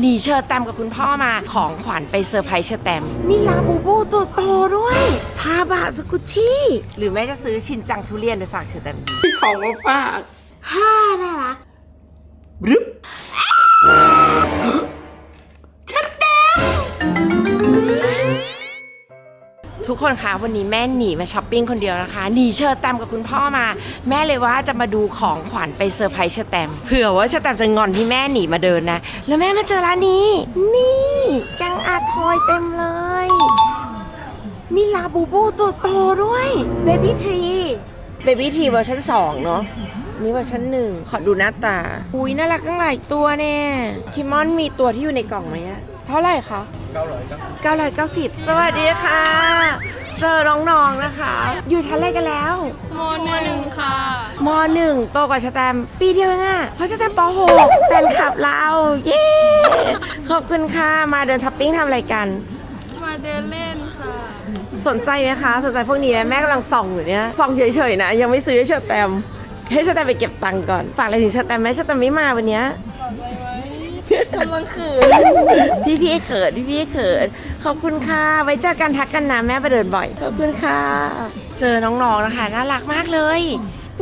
หนีเชอร์แตมกับคุณพ่อมาของขวัญไปเซอร์ไพรส์เชอร์แตม มีลาบูบูตัวโตด้วยทาบะสกุชชี่หรือแม่จะซื้อชินจังทุเรียนไปฝากเชอร์แตมดีของมาฝากฮ่าน่ารักบรึบ ทุกคนคะวันนี้แม่หนีมาช้อปปิ้งคนเดียวนะคะหนีเชอร์แตมกับคุณพ่อมา แม่เลยว่าจะมาดูของขวัญไปเซอร์ไพรส์เชอร์แตมเผื่อว่าเชอร์แตมจะงอนที่แม่หนีมาเดินนะ แล้วแม่มาเจอร้านนี้ นี่แกงอาทอยเต็มเลย มีลาบูบูตัวโตด้วยเบบี้ทรีเบบี้ทรีเวอร์ชัน2เนาะนี่เวอร์ชันหนึ่งขอดูหน้าตาอุ้ยน่ารักทั้งหลายตัวเนี่ยคิมอนมีตัวที่อยู่ในกล่องไหมอะเท่าไหร่คะ 990 สวัสดีค่ะ เจอน้องๆนะคะ อยู่ชั้นอะไรกันแล้วมหนึ่งค่ะ มหนึ่งโตกว่าชะแตมป์ปีเดียวเองอะเพราะชะแตมป์ปหกแฟนคลับเรา เย้ ขอบคุณค่ะ มาเดินช้อปปิ้งทำอะไรกัน มาเดินเล่นค่ะ สนใจไหมคะ สนใจพวกนี้ไหมแม่กำลังส่องอยู่เนี่ยส่องเฉยๆนะ ยังไม่ซื้อให้เชอแตมป์ให้เชอแตมป์ไปเก็บตังค์ก่อน ฝากอะไรถึงเชอแตมป์ไหมเชอแตมป์ไม่มาวันเนี้ย กำลังขืนพี่พี่ๆเขินพี่พี่ๆเขินขอบคุณค่ะ ไว้เจอกันทักกันนะแม่ไปเดินบ่อย ขอบคุณค่ะ เจอน้องๆนะคะน่ารักมากเลย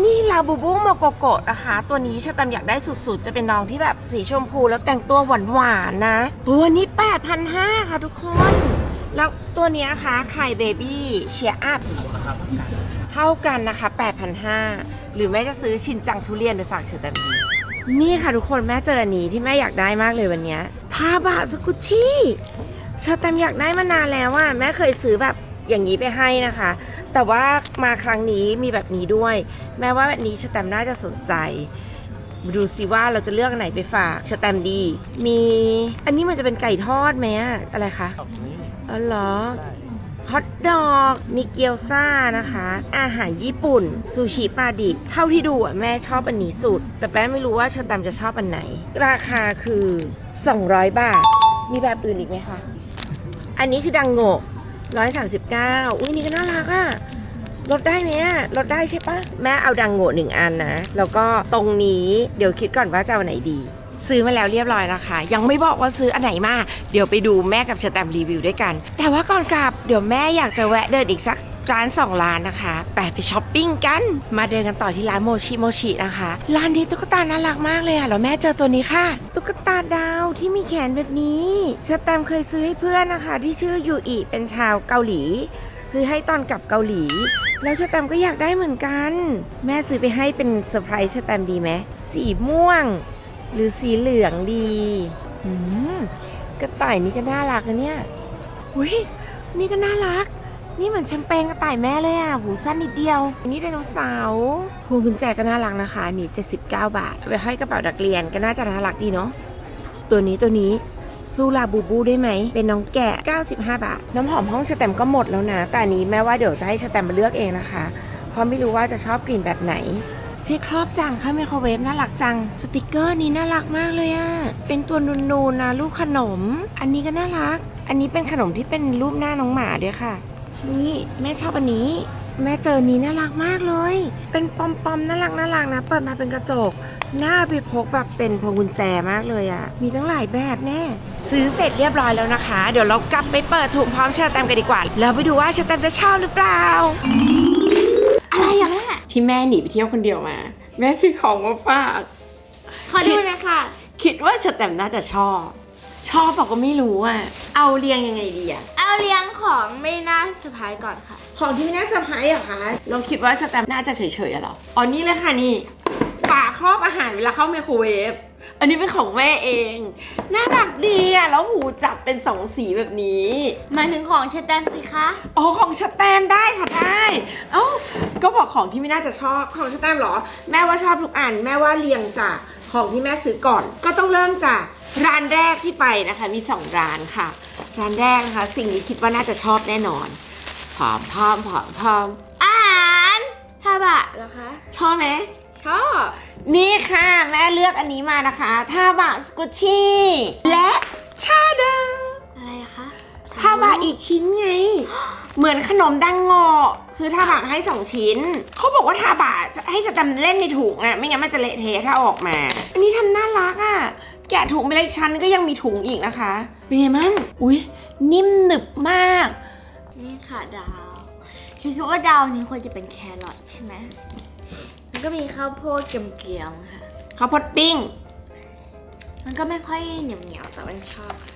นี่ลาบูบูโมโกโกะนะคะ ตัวนี้ชะตามอยากได้สุดๆ จะเป็นน้องที่แบบสีชมพูแล้วแต่งตัวหวานๆนะตัวนี้ 8,500 ค่ะทุกคน แล้วตัวเนี้ยคะไข่เบบี้เชียร์อัพเท่ากันนะคะ 8,500 หรือแม่จะซื้อชินจังทุเรียนไปฝากเชอแตมดี นี่ค่ะทุกคนแม่เจออันนี้ที่แม่อยากได้มากเลยวันเนี้ยทาบะสกุชชี่เชอแตมอยากได้มานานแล้วอะแม่เคยซื้อแบบอย่างนี้ไปให้นะคะ แต่ว่ามาครั้งนี้มีแบบนี้ด้วย แม่ว่าแบบนี้เชอแตมน่าจะสนใจ ดูสิว่าเราจะเลือกอันไหนไปฝากเชอแตมดี มี อันนี้มันจะเป็นไก่ทอดไหมอะอะไรคะอ๋อเหรอ ฮอทดอก มีเกี๊ยวซ่านะคะ อาหารญี่ปุ่น ซูชิปลาดิบ เท่าที่ดูอะแม่ชอบอันนี้สุด แต่แม่ไม่รู้ว่าเชอร์แตมจะชอบอันไหน ราคาคือ 200 บาท มีแบบอื่นอีกไหมคะ อันนี้คือดังโงะ139 อุ้ยนี่ก็น่ารักอะลดได้ไหมลดได้ใช่ปะแม่เอาดังโง่หนึ่งอันนะ แล้วก็ตรงนี้เดี๋ยวคิดก่อนว่าจะเอาไหนดี ซื้อมาแล้วเรียบร้อยนะคะ ยังไม่บอกว่าซื้ออันไหนมา เดี๋ยวไปดูแม่กับเชอแตมรีวิวด้วยกัน แต่ว่าก่อนกลับเดี๋ยวแม่อยากจะแวะเดินอีกสักร้านสองร้านนะคะไปไปช้อปปิ้งกัน มาเดินกันต่อที่ร้านโมชิโมชินะคะ ร้านนี้ตุ๊กตาน่ารักมากเลยอะแล้วแม่เจอตัวนี้ค่ะ ตุ๊กตาดาวที่มีแขนแบบนี้เชอแตมเคยซื้อให้เพื่อนนะคะ ที่ชื่อยูอิเป็นชาวเกาหลี ซื้อให้ตอนกลับเกาหลีแล้วเชแตมก็อยากได้เหมือนกัน แม่ซื้อไปให้เป็นเซอร์ไพรส์เชแตมดีไหมสีม่วง หรือสีเหลืองดีกระต่ายนี่ก็น่ารักนะเนี่ยอุ้ยนี่ก็น่ารัก นี่เหมือนแชมเปญกระต่ายแม่เลยอะ หูสั้นนิดเดียว นี่ไดโนเสาร์พวงกุญแจก็น่ารักนะคะ นี่79 บาทเอาไปห้อยกระเป๋านักเรียนก็น่าจะน่ารักดีเนาะ ตัวนี้ตัวนี้สู้ลาบูบูได้ไหม เป็นน้องแกะ 95 บาท น้ำหอมห้องสแตมก็หมดแล้วนะ แต่อันนี้แม่ว่าเดี๋ยวจะให้สแตมมาเลือกเองนะคะ เพราะไม่รู้ว่าจะชอบกลิ่นแบบไหน ที่ครอบจังค่ะไมโครเวฟน่ารักจัง สติกเกอร์นี้น่ารักมากเลยอะเป็นตัวนูนๆนะรูปขนม อันนี้ก็น่ารัก อันนี้เป็นขนมที่เป็นรูปหน้าน้องหมาด้วยค่ะ นี่แม่ชอบอันนี้ แม่เจอนี้น่ารักมากเลย เป็นปอมๆน่ารักน่ารักนะ เปิดมาเป็นกระจก หน้าไปพกแบบเป็นพวงกุญแจมากเลยอะมีทั้งหลายแบบแน่ ซื้อเสร็จเรียบร้อยแล้วนะคะ เดี๋ยวเรากลับไปเปิดถุงพร้อมเชอร์แตมกันดีกว่า แล้วไปดูว่าเชอร์แตมจะชอบหรือเปล่า อะไรอะแม่ที่แม่หนีไปเที่ยวคนเดียวมา แม่ซื้อของมาฝาก ขอดูหน่อยค่ะ คิดว่าเชอร์แตมน่าจะชอบ ชอบบอกก็ไม่รู้อะเอาเรียงยังไงดีอะเอาเลี้ยงของไม่น่าเซอร์ไพรส์ก่อนค่ะ ของที่ไม่น่าเซอร์ไพรส์เหรอคะเราคิดว่าเชอร์แตมน่าจะเฉยๆอะเหรออ๋อนี่เลยค่ะนี่ฝาครอบอาหารเวลาเข้าไมโครเวฟ อันนี้เป็นของแม่เอง น่ารักดีอะแล้วหูจับเป็นสองสีแบบนี้ หมายถึงของเชตแตมสิคะอ๋อของชแตมได้ค่ะได้ เอ้า ก็บอกของที่ไม่น่าจะชอบของชแตมเหรอ แม่ว่าชอบทุกอัน แม่ว่าเรียงจากของที่แม่ซื้อก่อน ก็ต้องเริ่มจากร้านแรกที่ไปนะคะ มีสองร้านค่ะ ร้านแรกนะคะ สิ่งนี้คิดว่าน่าจะชอบแน่นอนพร้อมพร้อมพร้อมพร้อมอาหารฮาบะเหรอคะ ชอบไหมชอบ นี่ค่ะแม่เลือกอันนี้มานะคะทาบะสกุชชี่และชาดาอะไรอะคะทาบะอีกชิ้นไง เหมือนขนมดังโงอซื้อทาบะมาให้สองชิ้น เขาบอกว่าทาบะจะให้จะจำเล่นในถุงอะ ไม่งั้นมันจะเละเทะถ้าเอาออกมา อันนี้ทำน่ารักอะ แกะถุงไปเลยอีกชั้นก็ยังมีถุงอีกนะคะ เป็นไงมั่งอุ้ยนิ่มหนึบมาก นี่ค่ะดาวฉันคิดว่าดาวนี้ควรจะเป็นแครอทใช่ไหม มันก็มีข้าวโพดเกรียมๆค่ะ ข้าวโพดปิ้ง มันก็ไม่ค่อยเหนียวๆแต่มันชอบค่ะ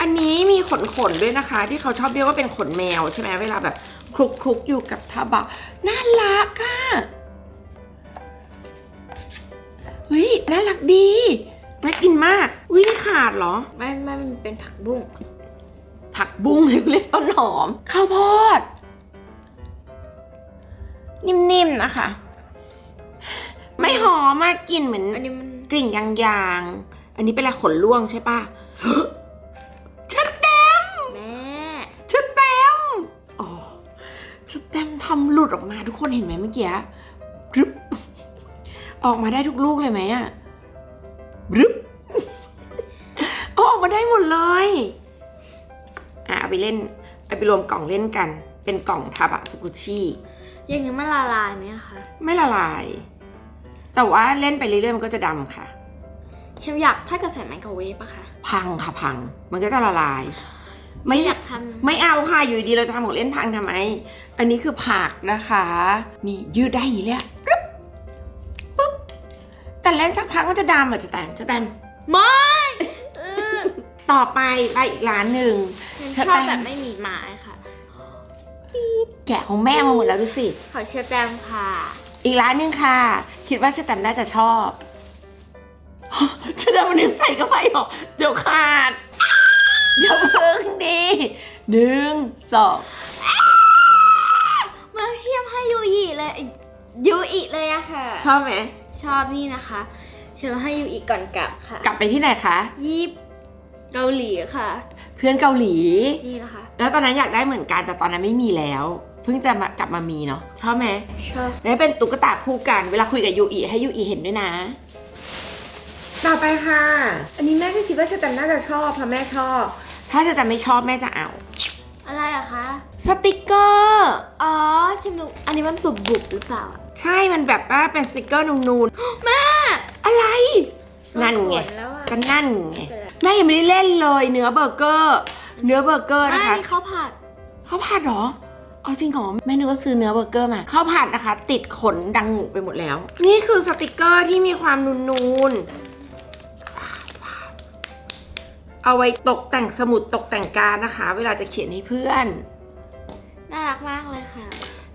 อันนี้มีขนขนๆด้วยนะคะ ที่เขาชอบเรียกว่าเป็นขนแมวใช่ไหมเวลาแบบคลุกคลุกๆอยู่กับทาบะน่ารักอะเฮ้ยน่ารักดีน่ากินมากอุ้ยนี่ขาดเหรอไม่ไม่มันเป็นผักบุ้งผักบุ้งหรือเรียกต้นหอมข้าวโพด นิ่มๆนะคะ ไม่หอมมากกลิ่นเหมือนอันนี้มันกลิ่นยางๆ อันนี้เป็นอะไรขนล่วงใช่ปะชัดเต็มแม่ชัดเต็มอ๋อชัดเต็มทำหลุดออกมาทุกคนเห็นไหมเมื่อกี้บรึบออกมาได้ทุกลูกเลยไหมอะบรึบเอาออกมาได้หมดเลยอะเอาไปเล่นเอาไปรวมกล่องเล่นกัน เป็นกล่องทาบะสกุชิอย่างนี้มันละลายไหมอะคะ ไม่ละลาย แต่ว่าเล่นไปเรื่อยๆมันก็จะดำค่ะฉันอยากถ้าเกิดใส่ไมโครเวฟอะค่ะพังค่ะพัง มันก็จะละลาย ไม่ฉันอยากทำไม่เอาค่ะอยู่ดีๆเราจะทำของเล่นพังทำไม อันนี้คือผักนะคะ นี่ยืดได้อย่างนี้เลยอะปึ๊บปึ๊บแต่เล่นสักพักมันจะดำอะจะแตมจะแตมไม่ต่อไปไปอีกร้านหนึ่ง ฉันชอบแบบไม่มีไม้ค่ะ แกะของแม่มาหมดแล้วดูสิ ขอเชอร์แตมค่ะ อีกร้านหนึ่งค่ะ คิดว่าสแตมน่าจะชอบจะได้มันนึงใส่เข้าไปหรอเดี๋ยวขาดเดี๋ยวเพิ่งดีหนึ่งสองเมื่อเทียบให้ยูอีเลยยูอีเลยอะค่ะ ชอบไหมชอบนี่นะคะฉันให้ยูอีก่อนกลับค่ะ กลับไปที่ไหนคะยิปเกาหลีค่ะ เพื่อนเกาหลี นี่นะคะ แล้วตอนนั้นอยากได้เหมือนกันแต่ตอนนั้นไม่มีแล้ว เพิ่งจะมากลับมามีเนาะชอบไหมชอบแล้วเป็นตุ๊กตาคู่กัน เวลาคุยกับยูอีให้ยูอีเห็นด้วยนะ ต่อไปค่ะ อันนี้แม่ก็คิดว่าสแตมน่าจะชอบเพราะแม่ชอบ ถ้าจะจะไม่ชอบแม่จะเอา อะไรอะคะ สติกเกอร์ อ๋อชิมดูอันนี้มันบุบบุบๆหรือเปล่าใช่มันแบบว่าเป็นสติกเกอร์นูนแม่ๆอะไร นั่นไงโดขแล้วอะก็นั่นไง แม่ยังไม่ได้เล่นเลยเนื้อเบอร์เกอร์ เนื้อเบอร์เกอร์ไม่นะคะนี่เขาวผัดข้าวผัดเหรอเอาจริงเหรอแม่นึกว่าซื้อเนื้อเบอร์เกอร์มาข้าวผัดนะคะ ติดขนดังหงูไปหมดแล้ว นี่คือสติกเกอร์ที่มีความนูนๆเอาไว้ตกแต่งสมุดตกแต่งการดนะคะ เวลาจะเขียนให้เพื่อน น่ารักมากเลยค่ะ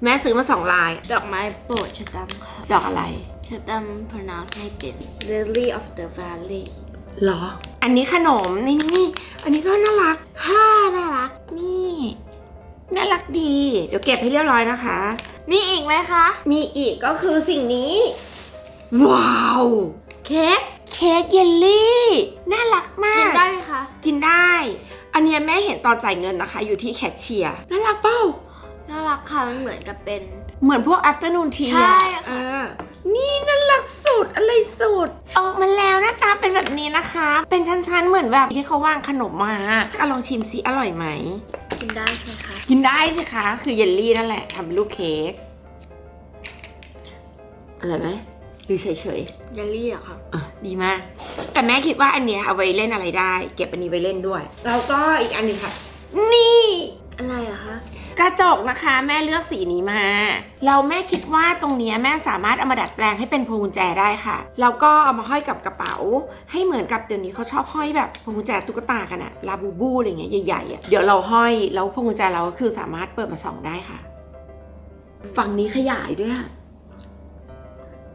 แม่ซื้อมาสองลาย ดอกไม้โปรดชะตำค่ะ ดอกอะไรชะตำ pronounce ไม่เป็น Lily of the Valley เหรอ อันนี้ขนมนี่นี่นี่อันนี้ก็น่ารักฮ่าน่ารักนี่น่ารักดี เดี๋ยวเก็บให้เรียบร้อยนะคะ มีอีกไหมคะ มีอีกก็คือสิ่งนี้ ว้าว เค้กเค้กเยลลี่น่ารักมากินก ได้ไหมคะ กินได้ อันเนี้ยแม่เห็นตอนจ่ายเงินนะคะ อยู่ที่แคชเชียร์น่ารักเป้า น่ารักค่ะมันเหมือนกับเป็น เหมือนพวก afternoon tea ใช่อะค่ะ อ่านี่น่ารักสุดอะไรสุด ออกมาแล้วหน้าตาเป็นแบบนี้นะคะ เป็นชั้นๆ เหมือนแบบที่เขาวางขนมมาอะลองชิมสิอร่อยไหม กินได้ใช่ไหมคะกินได้สิคะ คือเยลลี่นั่นแหละทำเป็นลูกเค้กอร่อยไหมหรือเฉยๆเยลลี่อะค่ะอะดีมาก แต่แม่คิดว่าอันเนี้ยเอาไว้เล่นอะไรได้ เก็บอันนี้ไว้เล่นด้วย แล้วก็อีกอันหนึงค่ะ นี่ อะไรอะคะ ก ระจกนะคะ แม่เลือกสีนี้มาเราแม่คิดว่าตรงนี้แม่สามารถเอามาดัดแปลงให้เป็นพวงกุญแจได้ค่ะแล้วก็เอามาห้อยกับกระเป๋า ให้เหมือนกับเดี๋ยวนี้เขาชอบห้อยแบบพวงกุญแจตุ๊กตากันอะลาบูบูอะไรเงี้ยใหญ่ๆอะเดี๋ยวเราห้อยแล้วพวงกุญแจเราก็คือสามารถเปิดมาส่องได้ค่ะ ฝั่งนี้ขยายด้วยอะ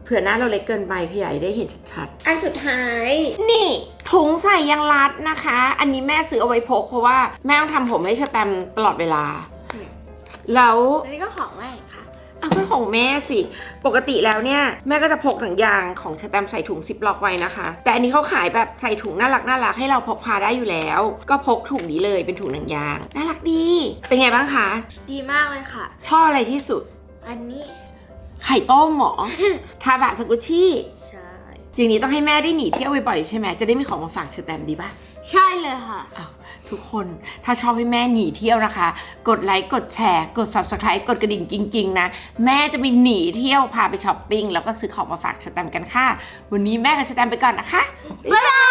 เผื่อหน้าเราเล็กเกินไปขยายได้เห็นชัดๆ อันสุดท้าย นี่ถุงใส่ยางรัดนะคะ อันนี้แม่ซื้อเอาไว้พกเพราะว่าแม่ต้องทำผมให้สแตมตลอดเวลา แล้วอันนี้ก็ของแม่ค่ะเอาก็ของแม่สิ ปกติแล้วเนี่ย แม่ก็จะพกหนังยางของสแตมป์ใส่ถุงซิปล็อกไว้นะคะ แต่อันนี้เขาขายแบบใส่ถุงน่ารักน่ารักให้เราพกพาได้อยู่แล้ว ก็พกถุงนี้เลยเป็นถุงหนังยาง น่ารักดี เป็นไงบ้างคะ ดีมากเลยค่ะ ชอบอะไรที่สุด อันนี้ไข่ต้มหมอทาบะสกุชี่ใช่อย่างนี้ต้องให้แม่ได้หนีเที่ยวบ่อยๆใช่ไหมจะได้มีของมาฝากเชอแตมดีป่ะ ใช่เลยค่ะ อ้าวทุกคนถ้าชอบให้แม่หนีเที่ยวนะคะ กดไลค์กดแชร์ กด subscribe กดกระดิ่งกิ๊งๆนะ แม่จะไปหนีเที่ยวพาไปช้อปปิ้งแล้วก็ซื้อของมาฝากชแตมป์กันค่ะ วันนี้แม่กับชแตมป์ไปก่อนนะคะ บ๊ายบาย